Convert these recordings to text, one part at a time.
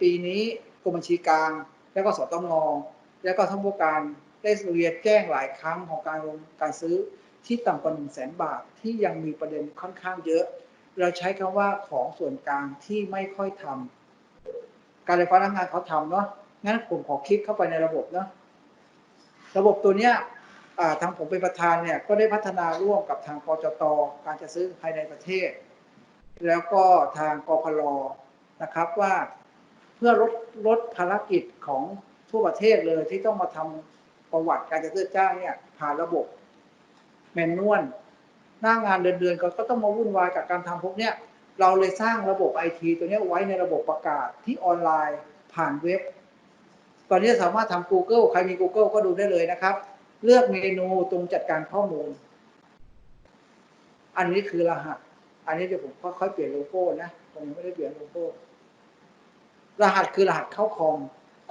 ปีนี้กรมบัญชีกลาง แล้วก็สตงแล้วก็ทั้งผู้การได้เรียนแจ้งหลายครั้งของการลงการซื้อที่ต่ำกว่าหนึ่งแสนบาทที่ยังมีประเด็นค่อนข้างเยอะ เราใช้คำว่าของส่วนกลางที่ไม่ค่อยทำการไฟฟ้าพนักงานเขาทำเนาะงั้นผมขอคลิกเข้าไปในระบบเนาะระบบตัวเนี้ยทางผมเป็นประธานเนี่ยก็ได้พัฒนาร่วมกับทางกจตการจะซื้อภายในประเทศ แล้วก็ทางกพลนะครับว่า เพื่อลดลดภารกิจของทั่วประเทศเลยที่ต้องมาทำประวัติการจัดซื้อจ้างเนี่ยผ่านระบบแมนนวลหน้างานเดือนๆก็ก็ต้องมาวุ่นวายกับการทำพวกเนี้ยเราเลยสร้างระบบไอทีตัวเนี้ยไว้ในระบบประกาศที่ออนไลน์ผ่านเว็บ ตอนนี้สามารถทำ Google ใครมี Google ก็ดูได้เลยนะครับ เลือกเมนูตรงจัดการข้อมูล อันนี้คือรหัส อันนี้เดี๋ยวผมค่อยๆเปลี่ยนโลโก้นะผมยังไม่ได้เปลี่ยนโลโก้ รหัสคือรหัสเข้าคอม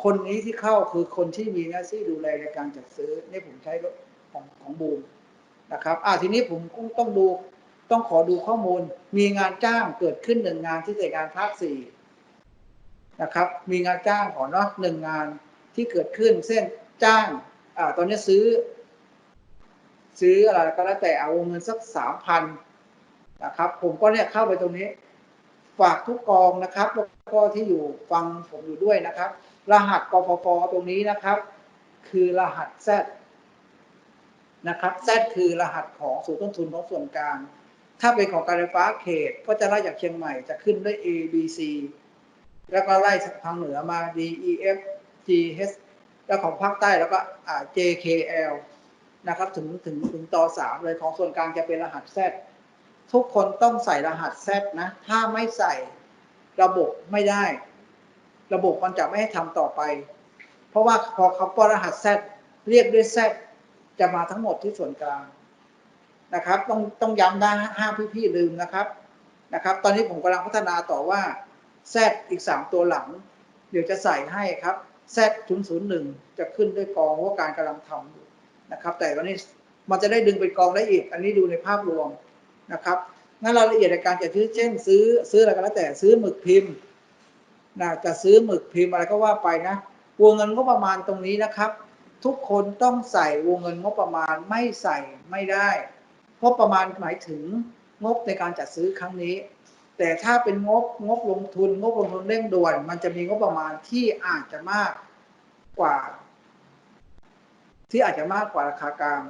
คนนี้ที่เข้าคือคนที่มีหน้าที่ดูแลในการจัดซื้อนี่ผมใช้รถของของบูมนะครับอ่าทีนี้ผมต้องดูต้องขอดูข้อมูล มีงานจ้างเกิดขึ้นหนึ่งงานที่จัดการภาคสี่นะครับ มีงานจ้างก่อเนาะหนึ่งงานที่เกิดขึ้นเส้นจ้างอ่าตอนนี้ซื้อ ซื้ออะไรก็แล้วแต่เอาวงเงินสักสามพันนะครับ ผมก็เนี่ยเข้าไปตรงนี้ ฝากทุกกองนะครับ แล้วก็ที่อยู่ฟังผมอยู่ด้วยนะครับ รหัสกฟปตรงนี้นะครับ คือรหัส Z นะครับ Z คือรหัสของสูตรต้นทุนของส่วนกลาง ถ้าเป็นของการไฟฟ้าเขตก็จะไล่จากเชียงใหม่จะขึ้นด้วย A B C แล้วก็ไล่ทางเหนือมา D E F G H แล้วของภาคใต้แล้วก็ J K L นะครับ ถึงถึงถึงต่อสามเลยของส่วนกลางจะเป็นรหัส Z ทุกคนต้องใส่รหัส Z นะ ถ้าไม่ใส่ระบบไม่ได้ ระบบมันจะไม่ให้ทำต่อไป เพราะว่าพอเขาป้อนรหัส Z เรียกด้วย Z จะมาทั้งหมดที่ส่วนกลางนะครับ ต้องต้องย้ำนะห้าพี่ๆลืมนะครับนะครับ ตอนนี้ผมกำลังพัฒนาต่อว่า Z อีกสามตัวหลัง เดี๋ยวจะใส่ให้ครับ Z 0 0 1จะขึ้นด้วยกองว่าการกำลังทำอยู่นะครับ แต่วันนี้มันจะได้ดึงเป็นกองได้อีก อันนี้ดูในภาพรวม นะครับงั้นรายละเอียดในการจัดซื้อเช่น ซื้อซื้ออะไรก็แล้วแต่ซื้อหมึกพิมพ์นะจะซื้อหมึกพิมพ์อะไรก็ว่าไปนะวงเงินงบประมาณตรงนี้นะครับ ทุกคนต้องใส่วงเงินงบประมาณไม่ใส่ไม่ได้เพราะประมาณหมายถึงงบในการจัดซื้อครั้งนี้ แต่ถ้าเป็นงบงบลงทุน งบลงทุนเร่งด่วน มันจะมีงบประมาณที่อาจจะมากกว่า ที่อาจจะมากกว่าราคากลาง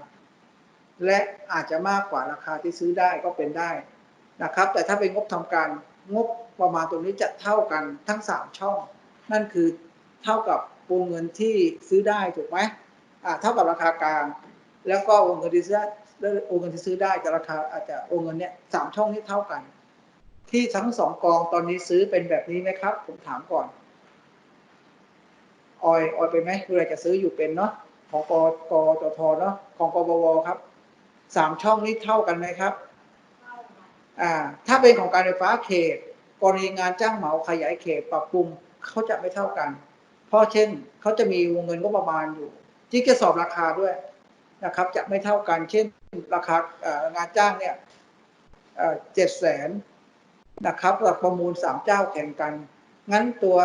และอาจจะมากกว่าราคาที่ซื้อได้ก็เป็นได้นะครับ แต่ถ้าเป็นงบทำการงบประมาณตรงนี้จะเท่ากันทั้งสามช่อง นั่นคือเท่ากับวงเงินที่ซื้อได้ถูกไหมอ่าเท่ากับราคากลาง แล้วก็วงเงินที่ซื้อได้วงเงินที่ซื้อได้กับราคาอาจจะวงเงินเนี้ยสามช่องนี้เท่ากัน ที่ทั้งสองกองตอนนี้ซื้อเป็นแบบนี้ไหมครับ ผมถามก่อนออยออยไปไหมเวลาจะซื้ออยู่เป็นเนาะของกกจทเนาะของกบวครับ สามช่องนี้เท่ากันไหมครับอ่าถ้าเป็นของการไฟฟ้าเขตกรณีงานจ้างเหมาขยายเขตปรับปรุงเขาจะไม่เท่ากัน เพราะเช่นเขาจะมีวงเงินก็ประมาณอยู่ ที่จะสอบราคาด้วยนะครับ จะไม่เท่ากัน เช่น ราคางานจ้างเนี่ยเจ็ดแสนนะครับหลักประมูลสามเจ้าแข่งกัน งั้นตัว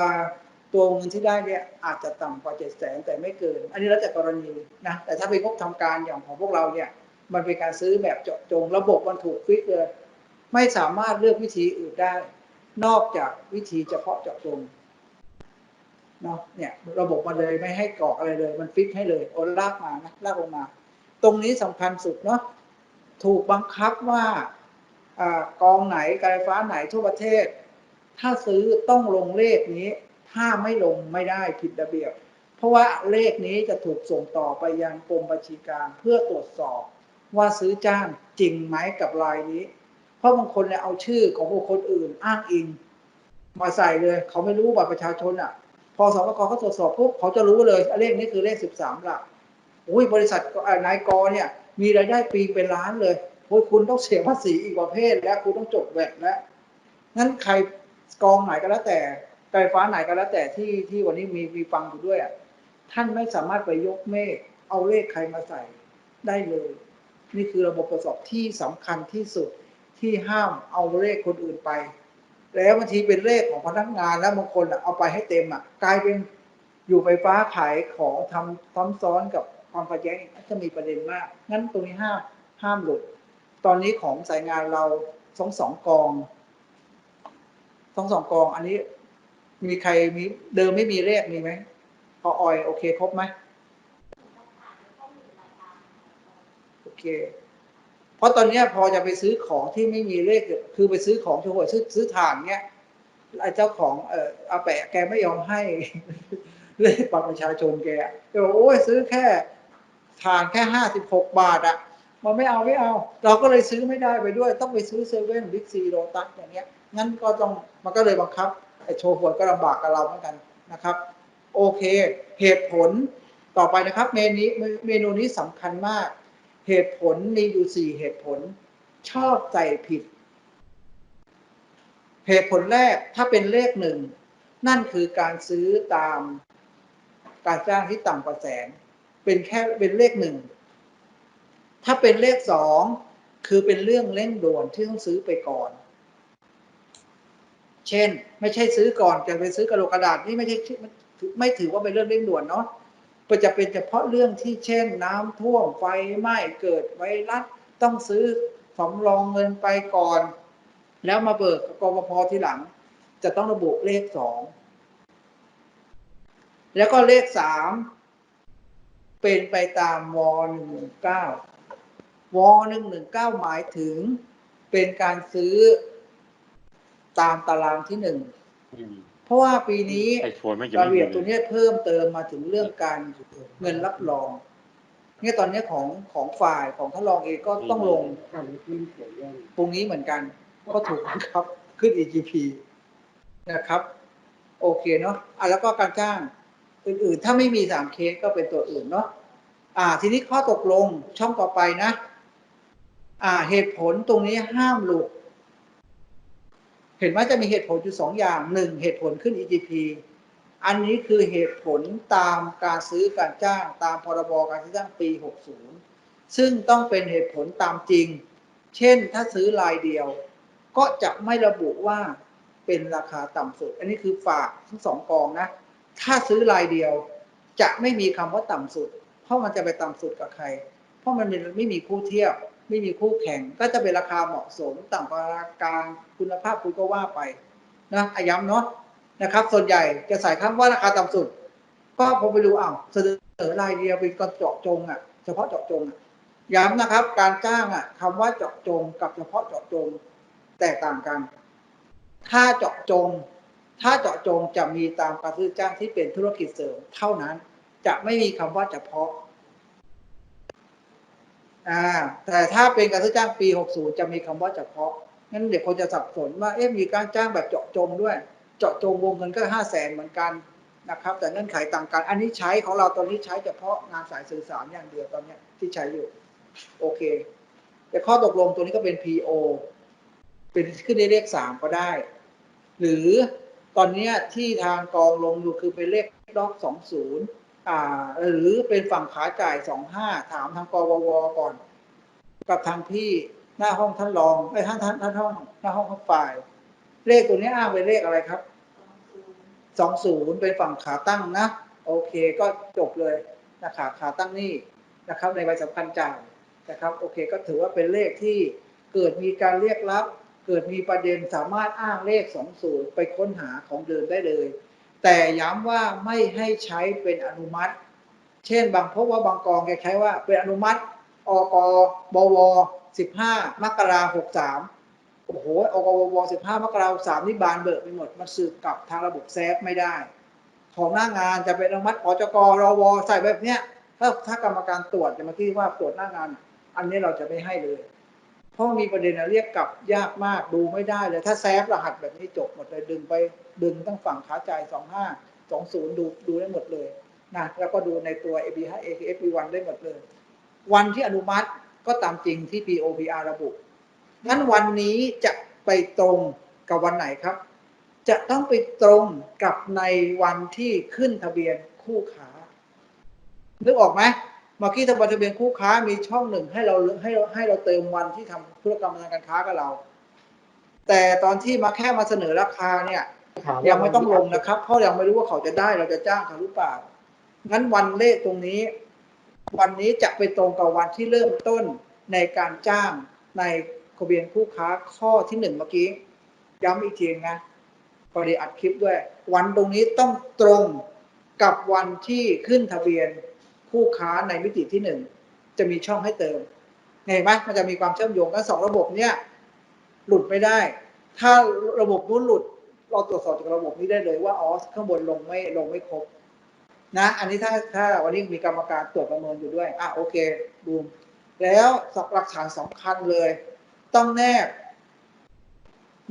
ตัวเงินที่ได้เนี่ยอาจจะต่ำกว่าเจ็ดแสนแต่ไม่เกิน อันนี้แล้วแต่กรณีนะแต่ถ้าเป็นงบทำการอย่างของพวกเราเนี่ย มันเป็นการซื้อแบบเจาะจง ระบบมันถูกฟิกเลย ไม่สามารถเลือกวิธีอื่นได้ นอกจากวิธีเฉพาะเจาะจงเนาะเนี่ยระบบมันเลยไม่ให้กรอกอะไรเลย มันฟิกให้เลยโอนลากมานะลากลงมา ตรงนี้สำคัญสุดเนาะถูกบังคับว่าอากองไหนการไฟฟ้าไหนทั่วประเทศ ถ้าซื้อต้องลงเลขนี้ ถ้าไม่ลงไม่ได้ผิดระเบียบ เพราะว่าเลขนี้จะถูกส่งต่อไปยังกรมบัญชีกลางเพื่อตรวจสอบ ว่าซื้อจ้างจริงไหมกับรายนี้ เพราะบางคนเนี่ยเอาชื่อของบุคคลอื่นอ้างอิง มาใส่เลย เขาไม่รู้บัตรประชาชนอะ พอสมกเขาตรวจสอบปุ๊บเขาจะรู้เลยเลขนี้คือเลขสิบสามหลักอุ้ยบริษัทนายกเนี่ย มีรายได้ปีเป็นล้านเลยโอ้ยคุณต้องเสียภาษีอีกประเภท และคุณต้องจดแวดแล้วงั้นใครกองไหนก็แล้วแต่ไฟฟ้าไหนก็แล้วแต่ที่ที่วันนี้มีมีฟังอยู่ด้วยอะท่านไม่สามารถไปยกเมฆเอาเลขใครมาใส่ได้เลย นี่คือระบบตรวจสอบที่สำคัญที่สุดที่ห้ามเอาเลขคนอื่นไป แล้วบางทีเป็นเลขของพนักงานแล้วบางคนเอาไปให้เต็มอะกลายเป็นอยู่ไฟฟ้าขายของทำซ้ำซ้อนกับความขัดแย้งจะมีประเด็นมาก งั้นตรงนี้ห้ามห้ามหลุด ตอนนี้ของสายงานเราสองสองกองสองสองกอง อันนี้มีใครมีเดิมไม่มีเลขมีไหมพอออยโอเคครบไหมโอ เค เพราะตอนนี้พอจะไปซื้อของที่ไม่มีเลขคือไปซื้อของชั่วโมงซื้อซื้อถ่านเนี้ยไอ้เจ้าของเอออาแปะแกไม่ยอมให้เลขบัตรประชาชนแกแกบอกโอ้ยซื้อแค่ถ่านแค่ห้าสิบหกบาทอะมันไม่เอาไม่เอา เราก็เลยซื้อไม่ได้ไปด้วย ต้องไปซื้อเซเว่นบิ๊กซีโรตัสอย่างเงี้ย งั้นก็ต้องมันก็เลยบังคับไอ้โชว์หวยก็ลำบากกับเราเหมือนกันนะครับ โอเค เหตุผลต่อไปนะครับ เมนูนี้เมนูนี้สำคัญมาก เหตุผลมีอยู่สี่เหตุผล ชอบใส่ผิด เหตุผลแรกถ้าเป็นเลขหนึ่ง นั่นคือการซื้อตามการจ้างที่ต่ำกว่าแสน เป็นแค่เป็นเลขหนึ่ง ถ้าเป็นเลขสองคือเป็นเรื่องเร่งด่วนที่ต้องซื้อไปก่อน เช่น ไม่ใช่ซื้อก่อนจะไปซื้อกระโหลกกระดาษนี่ไม่ใช่ไม่ถือว่าเป็นเรื่องเร่งด่วนเนาะ มันจะเป็นเฉพาะเรื่องที่เช่น น้ำท่วมไฟไหม้เกิดไวรัสต้องซื้อสำรองเงินไปก่อน แล้วมาเบิกกรปภทีหลัง จะต้องระบุเลขสองแล้วก็เลขสามเป็นไปตามวหนึ่งหนึ่งเก้าวหนึ่งหนึ่งเก้าหมายถึงเป็นการซื้อตามตารางที่หนึ่ง ราะว่าปีนี้ไอ้โฟนไม่จะระไม่เบียบมีตัวเนี้ยเพิ่มเติมมาถึงเรื่องการเงินรับรองเนี่ยตอนเนี้ยของของฝ่ายของท่านรองเองก็ต้องลงตรงนี้เหมือนกันก็ถูกบังคับขึ้น EGP นะครับ โอเคเนาะอะแล้วก็การจ้างอื่นๆ ถ้าไม่มีสามเคสก็เป็นตัวอื่นเนาะอ่า ทีนี้ข้อตกลงช่องต่อไปนะ อ่าเหตุผลตรงนี้ห้ามหลุด เห็นว่าจะมีเหตุผลอยู่สองอย่างหนึ่งเหตุผลขึ้น EGP อันนี้คือเหตุผลตามการซื้อการจ้างตามพรบการซื้อจ้างปี 60 ซึ่งต้องเป็นเหตุผลตามจริง เช่นถ้าซื้อรายเดียว ก็จะไม่ระบุว่าเป็นราคาต่ำสุด อันนี้คือฝากทั้งสองกองนะ ถ้าซื้อรายเดียวจะไม่มีคำว่าต่ำสุด เพราะมันจะไปต่ำสุดกับใคร เพราะมันไม่มีคู่เทียบ ไม่มีคู่แข่ง ก็จะเป็นราคาเหมาะสมต่ำกว่าราคากางคุณภาพคุณก็ว่าไปนะย้ำเนาะนะครับ ส่วนใหญ่จะใส่คำว่าราคาต่ำสุด ก็พอไปดูอ้าวเสนอรายเดียวเป็นกระเจาะจงอะ เฉพาะเจาะจงอะย้ำนะครับ การจ้างอะคำว่าเจาะจงกับเฉพาะเจาะจงแตกต่างกัน ถ้าเจาะจง ถ้าเจาะจงจะมีตามการซื้อจ้างที่เป็นธุรกิจเสริมเท่านั้น จะไม่มีคำว่าเฉพาะ อ่าแต่ถ้าเป็นการซื้อจ้างปี 60 จะมีคำว่าเฉพาะงั้นเดี๋ยวคนจะสับสนว่าเอ๊ะมีการจ้างแบบเจาะจงด้วย เจาะจงวงเงินก็ห้าแสนเหมือนกันนะครับ แต่เงื่อนไขต่างกัน อันนี้ใช้ของเราตอนนี้ใช้เฉพาะงานสายสื่อสารอย่างเดียวตอนนี้ที่ใช้อยู่ โอเค แต่ข้อตกลงตัวนี้ก็เป็น PO เป็นขึ้นในเลขสามก็ได้ หรือตอนนี้ที่ทางกองลงอยู่คือเป็นเลขล็อกสองศูนย์ หรือเป็นฝั่งขาจ่ายสองห้าถามทางกววก่อน กับทางพี่หน้าห้องท่านรองไอ้ท่านท่านท่านห้องหน้าห้องข้างฝ่าย เลขตัวนี้อ้างเป็นเลขอะไรครับสองศูนย์เป็นฝั่งขาตั้งนะ โอเคก็จบเลยนะขาขาตั้งนี่นะครับ ในใบสำคัญจ่ายนะครับ โอเคก็ถือว่าเป็นเลขที่เกิดมีการเรียกรับ เกิดมีประเด็นสามารถอ้างเลขสองศูนย์ไปค้นหาของเดิมได้เลย แต่ย้ำว่าไม่ให้ใช้เป็นอนุมัติ เช่นบางพบว่าบางกองแกใช้ว่าเป็นอนุมัติอกบวสิบห้ามกราหกสามโอ้โหอกบวสิบห้ามกราหกสามนี่บานเบิกไปหมด มันสืบกลับทางระบบแซฟไม่ได้ ของหน้างานจะเป็นอนุมัติปจกรวใส่แบบเนี้ยถ้าถ้ากรรมการตรวจจะมาที่ว่าตรวจหน้างาน อันนี้เราจะไม่ให้เลย ราะมีประเด็นเรียกกลับยากมากดูไม่ได้เลยถ้าแซฟรหัสแบบนี้จบหมดเลยดึงไปดึงตั้งฝั่งขาจ่ายสองห้าสองศูนย์ดูดูได้หมดเลยนะแล้วก็ดูในตัว AB5 AKFP1 ได้หมดเลย วันที่อนุมัติก็ตามจริงที่ POPR ระบุงั้นวันนี้จะไปตรงกับวันไหนครับ จะต้องไปตรงกับในวันที่ขึ้นทะเบียนคู่ค้านึกออกไหม เมื่อกี้ทะเบียนทะเบียนคู่ค้ามีช่องหนึ่งให้เราให้เราให้เราเติมวันที่ทำธุรกรรมทางการค้ากับเราแแต่ตอนที่มาแค่มาเสนอราคาเนี่ยถาว่ายังไม่ต้องลงนะครับ เพราะยังไม่รู้ว่าเขาจะได้เราจะจ้างเขาหรือเปล่างั้นวันเลขตรงนี้ วันนี้จะไปตรงกับวันที่เริ่มต้นในการจ้างในทะเบียนคู่ค้าข้อที่หนึ่งเมื่อกี้ ย้ำอีกทีนะพอดีอัดคลิปด้วย วันตรงนี้ต้องตรงกับวันที่ขึ้นทะเบียน คู่ค้าในมิติที่หนึ่งจะมีช่องให้เติมเห็นไหมมันจะมีความเชื่อมโยงกันสองระบบเนี่ยหลุดไม่ได้ ถ้าระบบนู้นหลุด เราตรวจสอบจากระบบนี้ได้เลยว่าอ๋อข้างบนลงไม่ลงไม่ครบนะ อันนี้ถ้าถ้าวันนี้มีกรรมการตรวจประเมินอยู่ด้วยอะโอเคดูมแล้วหลักฐานสำคัญเลย ต้องแนบ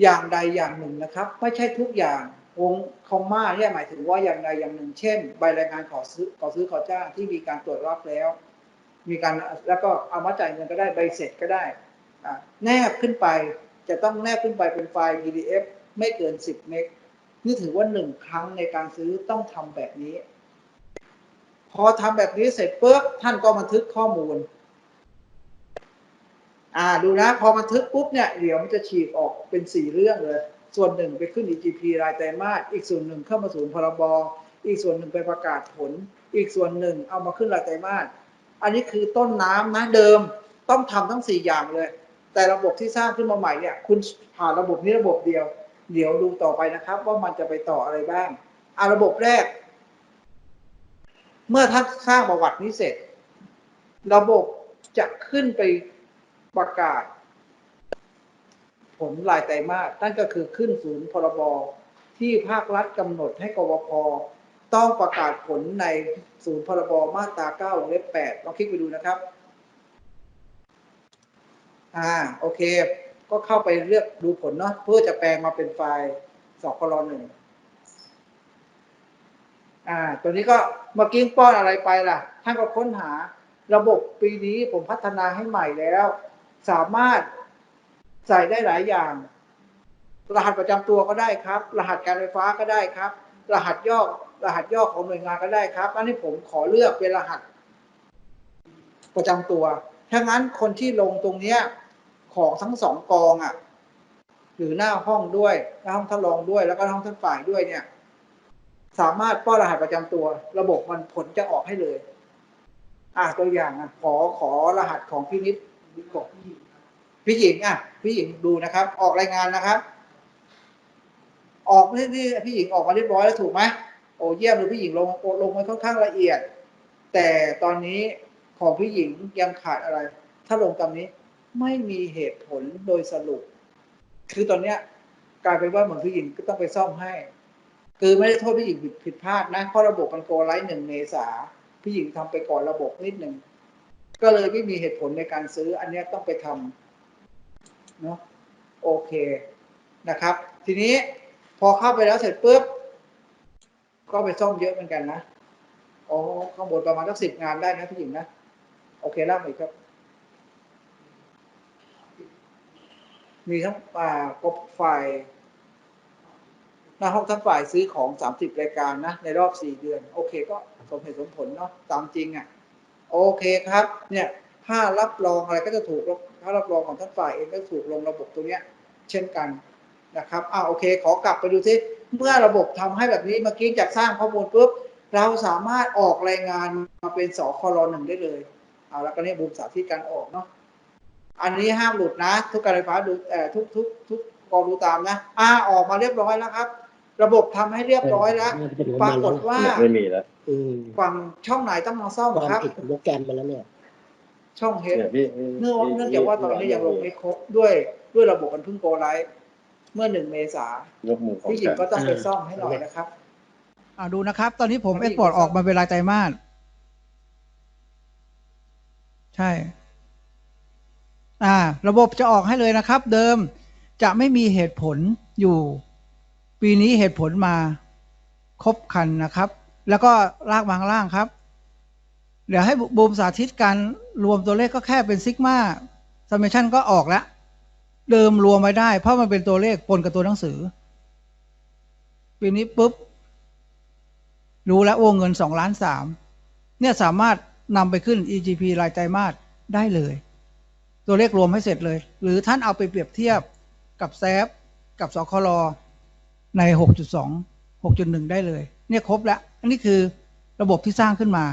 อย่างใดอย่างหนึ่งนะครับ ไม่ใช่ทุกอย่าง วงคอมมาเนี่ยหมายถึงว่าอย่างใดอย่างหนึ่ง เช่น ใบรายงานขอซื้อขอซื้อขอจ้างที่มีการตรวจรับแล้ว มีการแล้วก็เอามาจ่ายเงินก็ได้ใบเสร็จก็ได้แนบขึ้นไปจะต้องแนบขึ้นไปเป็นไฟล์ PDF ไม่เกิน 10 เมกนี่ถือว่าหนึ่งครั้งในการซื้อต้องทำแบบนี้ พอทำแบบนี้เสร็จปุ๊บท่านก็บันทึกข้อมูล อ่าดูนะ พอบันทึกปุ๊บเนี่ยเดี๋ยวมันจะฉีกออกเป็นสี่เรื่องเลย ส่วนหนึ่งไปขึ้น EGP รายไตรมาสอีกส่วนหนึ่งเข้ามาศูนย์พรบอีกส่วนหนึ่งไปประกาศผล อีกส่วนหนึ่งเอามาขึ้นรายไตรมาสอันนี้คือต้นน้ำนะเดิมต้องทำทั้งสี่อย่างเลย แต่ระบบที่สร้างขึ้นมาใหม่เนี่ยคุณผ่านระบบนี้ระบบเดียว เดี๋ยวดูต่อไปนะครับ ว่ามันจะไปต่ออะไรบ้างอ่าระบบแรก เมื่อท่านสร้างประวัตินี้เสร็จ ระบบจะขึ้นไปประกาศ ผลรายไตรมาสนั่นก็คือขึ้นศูนย์พรบที่ภาครัฐกำหนดให้กวพต้องประกาศผลในศูนย์พรบมาตราเก้าเล็บแปดลองคลิกไปดูนะครับ อ่าโอเค ก็เข้าไปเลือกดูผลเนาะเพื่อจะแปลงมาเป็นไฟล์สกรหนึ่งอ่าตัวนี้ก็เมื่อกี้ป้อนอะไรไปล่ะ ท่านก็ค้นหาระบบปีนี้ผมพัฒนาให้ใหม่แล้ว สามารถ ใส่ได้หลายอย่าง รหัสประจำตัวก็ได้ครับ รหัสการไฟฟ้าก็ได้ครับ รหัสย่อรหัสย่อของหน่วยงานก็ได้ครับ อันนี้ผมขอเลือกเป็นรหัส ประจำตัวถ้างั้นคนที่ลงตรงเนี้ยของทั้งสองกองอะ หรือหน้าห้องด้วยหน้าห้องทดลองด้วย แล้วก็ห้องท่านฝ่ายด้วยเนี่ย สามารถป้อนรหัสประจำตัว ระบบมันผลจะออกให้เลย อะตัวอย่างอะขอขอรหัสของพี่นิดบอก พี่หญิงอะพี่หญิงดูนะครับ ออกรายงานนะครับ ออกนี่นี่พี่หญิงออกมาเรียบร้อยแล้วถูกไหมโอ้เยี่ยมเลยพี่หญิงลงลงมาค่อนข้างละเอียด แต่ตอนนี้ของพี่หญิงยังขาดอะไร ถ้าลงตามนี้ไม่มีเหตุผลโดยสรุป คือตอนเนี้ยกลายเป็นว่าเหมือนพี่หญิงก็ต้องไปซ่อมให้ คือไม่ได้โทษพี่หญิงผิดผิดพลาดนะเพราะระบบมันโกไลท์หนึ่งเมษาพี่หญิงทำไปก่อนระบบนิดหนึ่งก็เลยไม่มีเหตุผลในการซื้อ อันนี้ต้องไปทำ เนาะโอเคนะครับ ทีนี้พอเข้าไปแล้วเสร็จปุ๊บก็ไปซ่อมเยอะเหมือนกันนะอ๋อข้างบนประมาณสักสิบงานได้นะพี่หญิงนะ โอเคเล่าอีกครับ มีทั้งอ่ากบฝ่ายหน้าห้องทั้งฝ่ายซื้อของสามสิบรายการนะ ในรอบสี่เดือน โอเค ก็สมเหตุสมผลเนาะตามจริงอะ่ะ โอเคครับ เนี่ยถ้ารับรองอะไรก็จะถูก ถ้ารับรองของท่านฝ่ายเองก็ถูกลงระบบตัวเนี้ยเช่นกันนะครับอ่าโอเค ขอกลับไปดูซิเมื่อระบบทำให้แบบนี้เมื่อกี้จากสร้างข้อมูลปุ๊บเราสามารถออกรายงานมาเป็นสครหนึ่งได้เลยเอาแล้วก็เนี่ยบูมสาธิตการออกเนาะอันนี้ห้ามหลุดนะ ทุกการไฟฟ้าดูเอ่อทุกทุกทุกกองดูตามนะอ่าออกมาเรียบร้อยแล้วครับ ระบบทำให้เรียบร้อยแล้วปรากฏว่าไม่มีแล้วอืมฝั่งช่องไหนต้องมาซ่อมความครับผิดโปรแกรมมาแล้วเนี่ย ช่องเฮดเนี่ยพี่เนื่องเนื่องจากว่าตอนนี้ยังลงไม่ครบด้วยด้วยระบบมันเพิ่งโกไลท์เมื่อหนึ่งเมษายกมือของพี่หญิงฉันก็ต้องไปอ่าซ่อมให้หน่อยนะครับ อ่าดูนะครับ ตอนนี้ผมไม่เอ็กพอร์ตออกมาเป็นรายไตรมาสใช่ อ่า ระบบจะออกให้เลยนะครับ เดิมจะไม่มีเหตุผลอยู่ ปีนี้เหตุผลมาครบคันนะครับ แล้วก็ลากมาข้างล่างครับ เดี๋ยวให้บูมสาธิตการรวมตัวเลขก็แค่เป็นซิกมาซัมเมชันก็ออกแล้ว เดิมรวมไม่ได้ เพราะมันเป็นตัวเลขปนกับตัวหนังสือ ปีนี้ปุ๊บ รู้แล้ววงเงินสองล้านสามเนี่ยสามารถนำไปขึ้น EGP รายไตรมาสได้เลย ตัวเลขรวมให้เสร็จเลย หรือท่านเอาไปเปรียบเทียบกับแซฟกับสคลใน 6.2 6.1 ได้เลย เนี่ยครบแล้ว อันนี้คือระบบที่สร้างขึ้นมา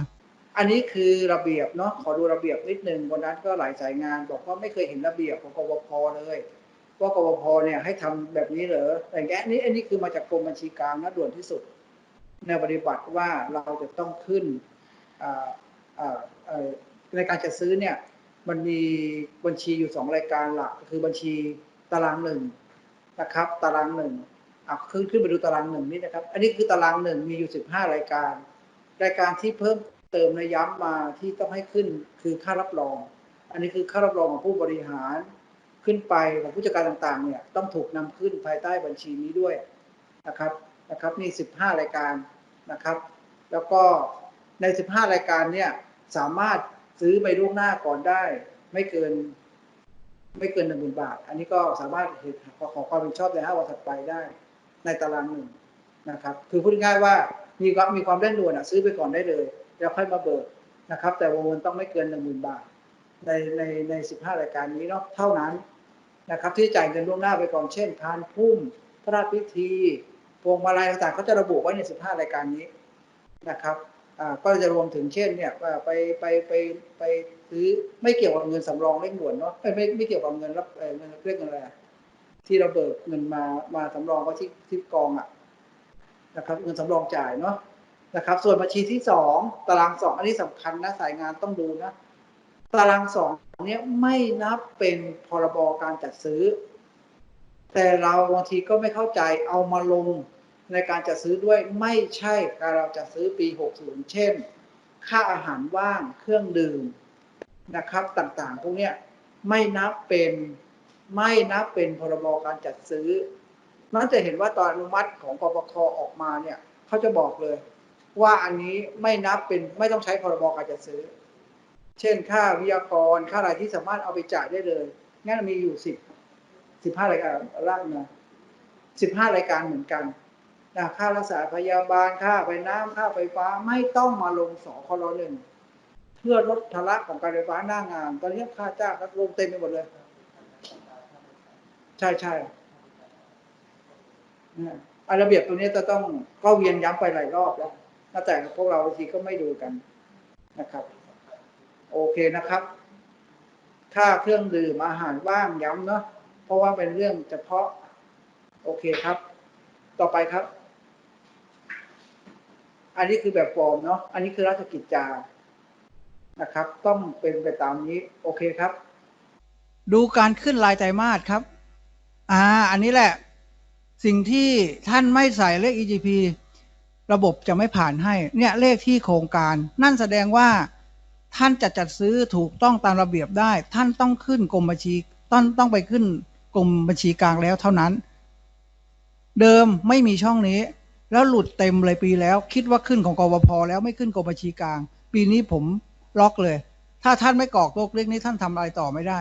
อันนี้คือระเบียบเนาะขอดูระเบียบนิดนึงวันนั้นก็หลายสายงาน บอกว่าไม่เคยเห็นระเบียบของกวพเลยว่ากวพเนี่ยให้ทำแบบนี้เหรอแต่แกนี้อันนี้คือมาจากกรมบัญชีกลางนะด่วนที่สุดในปฏิบัติว่าเราจะต้องขึ้นในการจัดซื้อเนี่ยมันมีบัญชีอยู่สองรายการหลักคือบัญชีตารางหนึ่งนะครับ ตารางหนึ่งอะขึ้นขึ้นไปดูตารางหนึ่งนี่นะครับ อันนี้คือตารางหนึ่งมีอยู่สิบห้ารายการ รายการที่เพิ่ม ติมในย้ำมาที่ต้องให้ขึ้นคือค่ารับรอง อันนี้คือค่ารับรองของผู้บริหารขึ้นไปของผู้จัดการต่างๆเนี่ยต้องถูกนำขึ้นภายใต้บัญชีนี้ด้วยนะครับนะครับนี่สิบห้ารายการนะครับ แล้วก็ในสิบห้ารายการเนี่ยสามารถซื้อไปล่วงหน้าก่อนได้ ไม่เกิน ไม่เกินหนึ่งหมื่นบาท อันนี้ก็สามารถเหตุขอขอความเป็นชอบในห้าวันถัดไปได้ ในตารางหนึ่งนะครับ คือพูดง่ายว่ามีความมีความเร่งด่วนอะซื้อไปก่อนได้เลย แล้วค่อยมาเบิกนะครับ แต่วงเงินต้องไม่เกินหนึ่งหมื่นบาท ในในในสิบห้ารายการนี้เนาะเท่านั้นนะครับ ที่จ่ายเงินล่วงหน้าไปก่อนเช่นพานพุ่มพระราชพิธีพวงมาลัยต่างๆเขาจะระบุไว้ในสิบห้ารายการนี้นะครับก็จะรวมถึงเช่นเนี่ยว่าไปไปไปไปซื้อไม่เกี่ยวกับเงินสำรองเร่งด่วนเนาะไม่ไม่เกี่ยวกับเงินรับเงินเรียกเงินอะไรที่เราเบิกเงินมามาสำรองไว้ที่ที่กองอะนะครับ เงินสำรองจ่ายเนาะ นะครับ ส่วนบัญชีที่สองตารางสองอันนี้สำคัญนะสายงานต้องดูนะ ตารางสองเนี้ยไม่นับเป็นพรบการจัดซื้อ แต่เราบางทีก็ไม่เข้าใจเอามาลงในการจัดซื้อด้วยไม่ใช่การเราจัดซื้อปี 60 เช่น ค่าอาหารว่างเครื่องดื่มนะครับ ต่างๆ พวกเนี้ยไม่นับเป็นไม่นับเป็นพรบการจัดซื้อนั้นจะเห็นว่าตอนอนุมัติของปปคออกมาเนี่ยเขาจะบอกเลย ว่าอันนี้ไม่นับเป็นไม่ต้องใช้พรบการจัดซื้อ เช่นค่าวิทยากรค่าอะไรที่สามารถเอาไปจ่ายได้เลยงั้นมีอยู่สิบสิบห้ารายการร่างมาสิบห้ารายการเหมือนกันนะค่ารักษาพยาบาลค่าไฟน้ำค่าไฟฟ้าไม่ต้องมาลงสคลหนึ่งเพื่อลดภาระของการไฟฟ้าหน้างาน ตอนนี้ค่าจ้างลงเต็มไปหมดเลย ใช่ใช่เนี่ยอันระเบียบตัวนี้จะต้องก็เวียนย้ำไปหลายรอบแล้ว ถ้าแต่พวกเราบางทีก็ไม่ดูกันนะครับ โอเคนะครับค่าเครื่องดื่มอาหารว่างย้ำเนาะเพราะว่าเป็นเรื่องเฉพาะ โอเคครับ ต่อไปครับ อันนี้คือแบบฟอร์มเนาะอันนี้คือราชกิจจานะครับ ต้องเป็นไปตามนี้ โอเคครับ ดูการขึ้นรายไตรมาสครับ อ่า อันนี้แหละ สิ่งที่ท่านไม่ใส่เลข EGP ระบบจะไม่ผ่านให้ เนี่ยเลขที่โครงการ นั่นแสดงว่าท่านจะจัดซื้อถูกต้องตามระเบียบได้ ท่านต้องขึ้นกรมบัญชีต้องต้องไปขึ้นกรมบัญชีกลางแล้วเท่านั้น เดิมไม่มีช่องนี้ แล้วหลุดเต็มเลยปีแล้ว คิดว่าขึ้นของกวพแล้วไม่ขึ้นกรมบัญชีกลาง ปีนี้ผมล็อกเลย ถ้าท่านไม่กรอกตัวเลขนี้ท่านทำอะไรต่อไม่ได้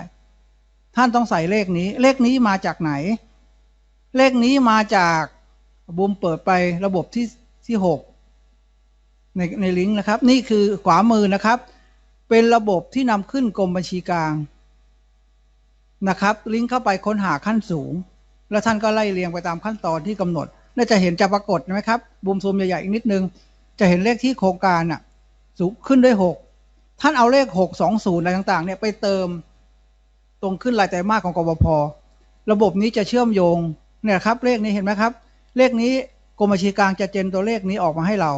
ท่านต้องใส่เลขนี้ เลขนี้มาจากไหน เลขนี้มาจากบุมเปิดไประบบที่ ที่หกในในลิงก์นะครับ นี่คือขวามือนะครับ เป็นระบบที่นำขึ้นกรมบัญชีกลางนะครับ ลิงก์เข้าไปค้นหาขั้นสูง แล้วท่านก็ไล่เรียงไปตามขั้นตอนที่กำหนดน่าจะเห็นจะปรากฏไหมครับบูมซูมใหญ่ๆอีกนิดนึง จะเห็นเลขที่โครงการอะสูงขึ้นด้วยหกท่านเอาเลขหกสองศูนย์อะไรต่างๆเนี่ยไปเติมตรงขึ้นรายไตรมาสของกบพระบบนี้จะเชื่อมโยงเนี่ยครับเลขนี้เห็นไหมครับ เลขนี้ กรมบัญชีกลางจะเจนตัวเลขนี้ออกมาให้เรา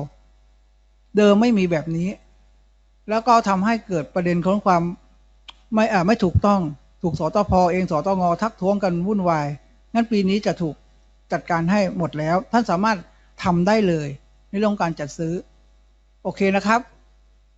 เดิมไม่มีแบบนี้ แล้วก็ทำให้เกิดประเด็นของความไม่อ่าไม่ถูกต้องถูกสตพอเองสตงทักท้วงกันวุ่นวายงั้นปีนี้จะถูกจัดการให้หมดแล้ว ท่านสามารถทำได้เลย ในเรื่องการจัดซื้อ โอเคนะครับ